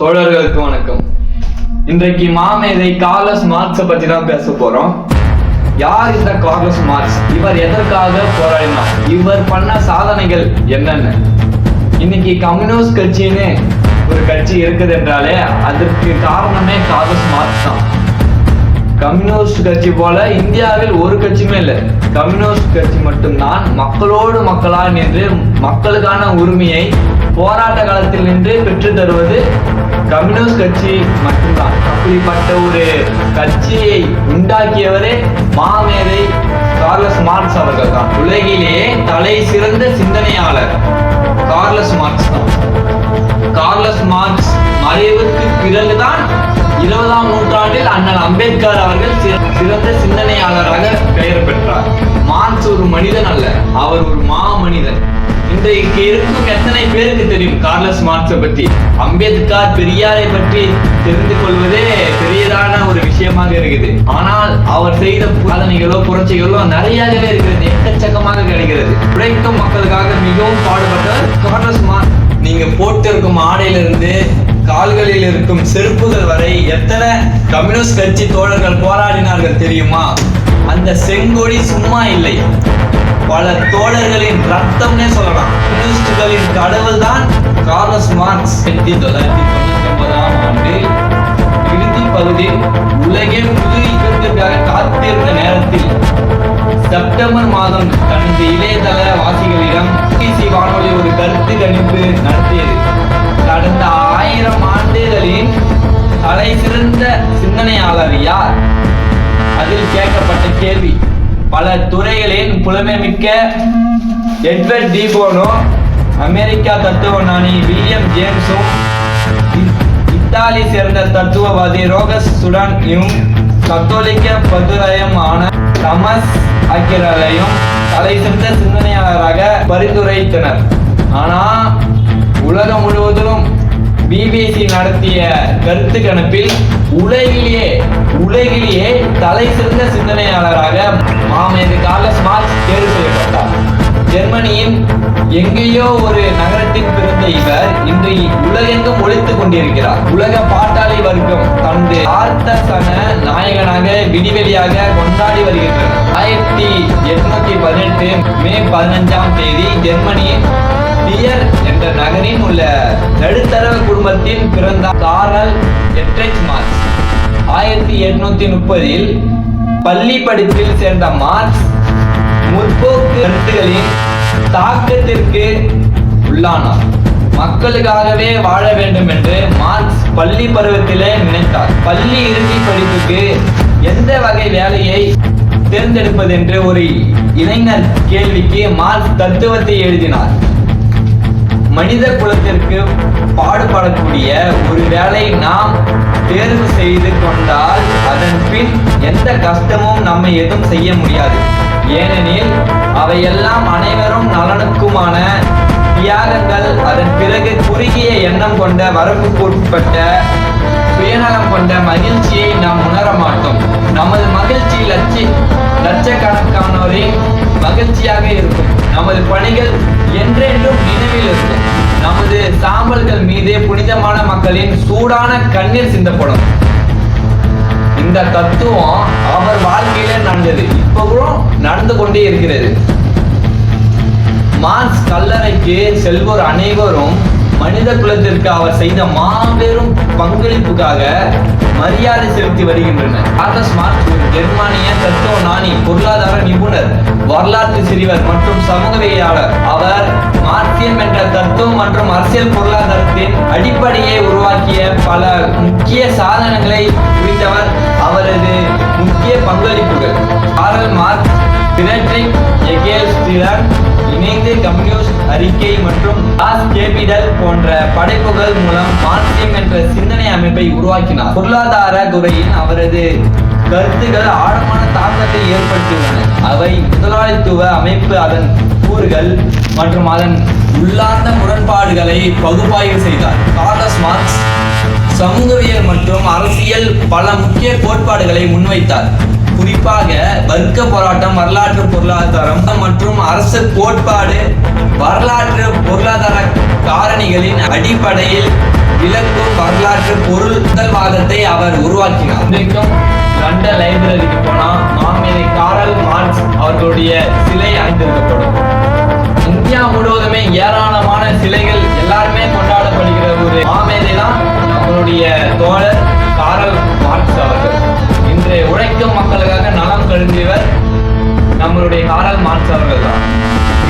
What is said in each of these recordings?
தோழர்களுக்கு வணக்கம். இன்றைக்கு மாமேதை கார்லஸ் மார்க்ஸை பத்தி தான் பேச போறோம். யார் இந்த கார்லஸ் மார்க்ஸ்? இவர் எதற்காக போராடினார்? இவர் பண்ண சாதனைகள் என்னென்ன? இன்னைக்கு கம்யூனிஸ்ட் கட்சின்னு ஒரு கட்சி இருக்குது என்றாலே அதற்கு காரணமே கார்லஸ் மார்க்ஸ் தான். கம்யூனிஸ்ட் கட்சி போல இந்தியாவில் ஒரு கட்சியுமே இல்லை. கம்யூனிஸ்ட் கட்சி மட்டும்தான் மக்களோடு மக்களால் நின்று மக்களுக்கான உரிமையை போராட்ட காலத்தில் நின்று பெற்று தருவது கம்யூனிஸ்ட் கட்சி மட்டும்தான். அப்படிப்பட்ட ஒரு கட்சியை உண்டாக்கியவரே மாமேதை கார்லஸ் மார்க்ஸ் அவர்கள் தான் உலகிலேயே தலை சிறந்த சிந்தனையாளர் கார்லஸ் மார்க்ஸ் தான். கார்லஸ் மார்க்ஸ் மறைவுக்கு பிறகுதான் இருபதாம் நூற்றாண்டில் அண்ணல் அம்பேத்கர் அவர்கள் சிறந்த சிந்தனையாளராக பெயர் பெற்றார். மார்க்ஸ் ஒரு மனிதன் அல்ல அவர் ஒரு மா மனிதன் இன்றைக்கு இருக்கும் கார்லஸ் மார்க்ஸை பற்றி அம்பேத்கர் பெரியாரை பற்றி தெரிந்து கொள்வதே பெரியதான ஒரு விஷயமாக இருக்குது. ஆனால் அவர் செய்த சாதனைகளோ புரட்சிகளோ நிறையவே இருக்கிறது. எக்கச்சக்கமாக கிடைக்கிறது. உழைக்கும் மக்களுக்காக மிகவும் பாடுபட்டவர் கார்லஸ் மார்க் நீங்க போட்டு இருக்கும் ஆடையிலிருந்து கால்களில் இருக்கும் செருப்புகள் வரை எத்தனை கம்யூனிஸ்ட் கட்சி தோழர்கள் போராடினார்கள் தெரியுமா? அந்த செங்கொடி சும்மா இல்லை. பல தோழர்களின் ரத்தம்னே சொல்லலாம். கம்யூனிஸ்டுகளின் கடவுள் தான் கார்லஸ் மார்க்ஸ் ஆயிரத்தி தொள்ளாயிரத்தி தொண்ணூத்தி ஒன்பதாம் ஆண்டு இறுதி பகுதியில் உலகே புது யுகத்திற்காக காத்திருந்த நேரத்தில் செப்டம்பர் மாதம் தனது இளையதள வாசிகளிடம் பிசி வானொலி ஒரு கருத்து கணிப்பு நடத்தியது. கடந்த ஆயிரம் ஆண்டுகளின் தலை சிறந்த சிந்தனையாளர் யார்? அதில் கேட்கப்பட்ட கேள்வி பல துறைகளின் புலமைமிக்க எட்வர்ட் டிபோனோ அமெரிக்கா தத்துவஞானி வில்லியம் ஜேம்ஸும் இத்தாலி சேர்ந்த தத்துவவாதி ரோகஸ் சுடானியும் கத்தோலிக்க பதுரயமான தமஸ் ஆகியோரையும் தலை சிறந்த சிந்தனையாளராக பரிந்துரைத்தனர். ஆனால் உலகம் முழுவதிலும் பிபிசி நடத்திய கருத்து கணிப்பில் உலகிலேயே உலகிலேயே தலை சிறந்த சிந்தனையாளராக மாமேது கார்லஸ் ஜெர்மனியின் எங்கேயோ ஒரு நகரத்தில் பிறந்த இவர் இன்று உலகெங்கும் ஒழித்துக் கொண்டிருக்கிறார். உலக பாட்டாளி வர்க்கம் தனது ஆர்த்தசன நாயகனாக விடிவெளியாக கொண்டாடி வருகின்றனர். ஆயிரத்தி எட்நூத்தி பதினெட்டு மே பதினஞ்சாம் தேதி ஜெர்மனியின் டியர் என்ற நகரின் உள்ள நடுத்தர குடும்பத்தில் பிறந்த காரல் எட்ரெச் மார்க்ஸ் ஆயிரத்தி எட்நூத்தி முப்பதில் பள்ளி படிப்பில் சேர்ந்த மார்க்ஸ் முற்போக்கு கருத்துகளின் தாக்கத்திற்கு உள்ளானார். மக்களுக்காகவே வாழ வேண்டும் என்று மார்க்ஸ் பள்ளி பருவத்திலே நினைத்தார். பள்ளி இறுதி படிப்புக்கு எந்த வகை வேலையை தேர்ந்தெடுப்பதென்று ஒரு இளைஞர் கேள்விக்கு மார்க்ஸ் தத்துவத்தை எழுதினார். மனித குலத்திற்கு பாடுபடக்கூடிய ஒரு வேலை நாம் தேர்வு செய்து கொண்டால் அதன் பின் எந்த கஷ்டமும் நம்மை எதுவும் செய்ய முடியாது. ஏனெனில் அவையெல்லாம் அனைவரும் நலனுக்குமான தியாகங்கள். அதன் பிறகு குறுகிய எண்ணம் கொண்ட வரம்புக்குட்பட்ட சுயநலம் கொண்ட மகிழ்ச்சியை நாம் உணர மாட்டோம். நமது மகிழ்ச்சி லட்சி லட்சக்கணக்கானோரின் மகிழ்ச்சியாக இருக்கும். நமது பணிகள் என்றென்றும் நினைவில் இருக்கும். நமது சாம்பல்கள் மீதே புனிதமான மக்களின் சூடான கண்ணீர் சிந்தப்படும். இந்த தத்துவம் அவர் வாழ்க்கையில நடந்தது இப்போ கூட நடந்து கொண்டே இருக்கிறது. மார்க்ஸ் கல்லறைக்கு செல்வோர் அனைவரும் மனித குலத்திற்கு அவர் செய்த மாபெரும் பங்களிப்புக்காக மரியாதை செலுத்தி வருகின்றனர். கார்லஸ் மார்க்ஸ் ஒரு ஜெர்மானிய தத்துவ நாணி பொருளாதார நிபுணர் வரலாற்று சிறுவர் மற்றும் சமூகவியலாளர். அவர் மார்க்சியம் என்ற தத்துவம் மற்றும் அரசியல் பொருளாதாரத்தின் அடிப்படையை உருவாக்கிய பல முக்கிய சாதனங்களை குறித்தவர் அவரது முக்கிய பங்களிப்புகள். காரல் மார்க்ஸ் பிரெட்ரிக் எகேல்ஸ்டிரன் இணைந்து கம்யூனிஸ்ட் அறிக்கை மற்றும் லாஸ் கேபிடல் போன்ற படைப்புகள் மூலம் மார்க்சியம் என்ற சிந்தனை அமைப்பை உருவாக்கினார். பொருளாதார துறையின் அவரது கருத்துகள் ஆழமான தாக்கத்தை ஏற்படுத்தியுள்ளன. அவை முதலாளித்துவ அமைப்பு அதன் கூறுகள் மற்றும் அதன் உள்ளார்ந்த முரண்பாடுகளை பகுப்பாய்வு செய்தார். கார்லஸ் மார்க்ஸ் சமூகவியல் மற்றும் அரசியல் பல முக்கிய கோட்பாடுகளை முன்வைத்தார். குறிப்பாக வர்க்க போராட்டம் வரலாற்று பொருளாதாரம் மற்றும் அரசு கோட்பாடு வரலாற்று பொருளாதார காரணிகளின் அடிப்படையில் விளக்கும் வரலாற்று பொருள்வாதத்தை அவர் உருவாக்கினார். இன்றைக்கும் லண்டன் லைப்ரரிக்கு போனால் மாமேதை காரல் மார்க்ஸ் அவர்களுடைய சிலை அணிந்திருக்கப்படும். இந்தியா முழுவதுமே ஏராளமான சிலைகள் எல்லாருமே கொண்டாடப்படுகிற ஒரு மாமேதை தான் நம்மளுடைய தோழர் காரல் மார்க்ஸ் அவர்கள். இன்றைய உழைக்கும் மக்களுக்காக கருதியவர் நம்மளுடைய காரல் மார்க்ஸ் அவர்கள் தான்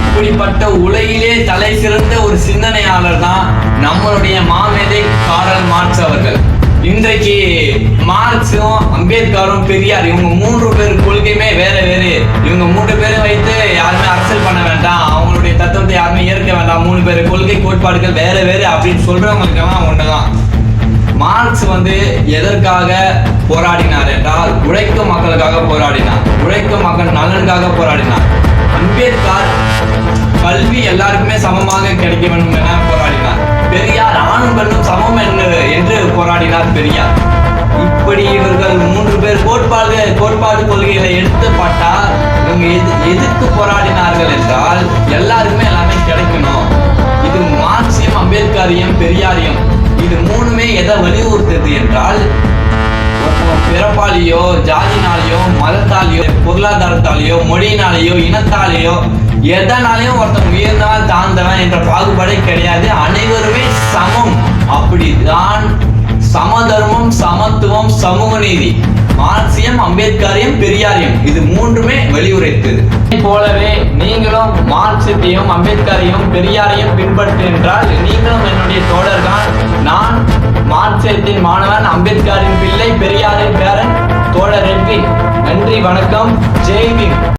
இப்படிப்பட்ட உலகிலே தலை சிறந்த ஒரு சிந்தனையாளர் தான் நம்மளுடைய மாமேதை காரல் மார்க்ஸ் அவர்கள். இன்றைக்கு மார்க்ஸும் அம்பேத்கரும் பெரியார் இவங்க மூன்று பேர் கொள்கையுமே வேற வேறு. இவங்க மூன்று பேரும் வைத்து யாருமே அரசியல் பண்ண வேண்டாம். அவங்களுடைய தத்துவத்தை யாருமே ஏற்க வேண்டாம். மூணு பேர் கொள்கை கோட்பாடுகள் வேற வேறு அப்படின்னு சொல்றவங்களுக்கெல்லாம் ஒண்ணுதான். மார்க்ஸ் வந்து எதற்காக போராடினார்? உழைக்கும் மக்களுக்காக போராடினார். உழைக்கும் மக்கள் நலனுக்காக போராடினார். அம்பேத்கர் கல்வி எல்லாருக்குமே சமமாக கிடைக்க வேண்டும் என போராடினார். பெரியார் ஆணும் பெண்ணும் சமம் என்று என்று போராடினார் பெரியார். இப்படி இவர்கள் மூன்று பேர் கோட்பாடு கோட்பாடு கொள்கைகளை எடுத்துப்பட்டால் இவங்க எது எதுக்கு போராடினார்கள் என்றால் எல்லாருக்குமே எல்லாமே கிடைக்கணும். இது மார்க்சியம் அம்பேத்கரையும் பெரியாரையும் இது மூணுமே எதை வலியுறுத்துது என்றால் பிறப்பாலேயோ ஜாதினாலேயோ மதத்தாலேயோ பொருளாதாரத்தாலேயோ மொழியினாலேயோ இனத்தாலேயோ எதனாலையும் ஒருத்தன் உயர்ந்தவன் தாழ்ந்தவன் என்ற பாகுபாடே கிடையாது. அனைவருமே சமம். அப்படிதான் சமதர்மம் சமத்துவம் சமூக நீதி. மார்க்சியம் அம்பேத்கரையும் பெரியாரையும். இது மூன்றுமே வலியுறுத்தது போலவே நீங்களும் மார்க்சியத்தையும் அம்பேத்கரையும் பெரியாரையும் பின்பற்று என்றால் நீங்களும் என்னுடைய தோழர்தான். நான் மார்க்சியத்தின் மாணவன் அம்பேத்கரின் பிள்ளை பெரியாரின் பேரன் தோழர் ரெட்வின் நன்றி வணக்கம். ஜெய்வின்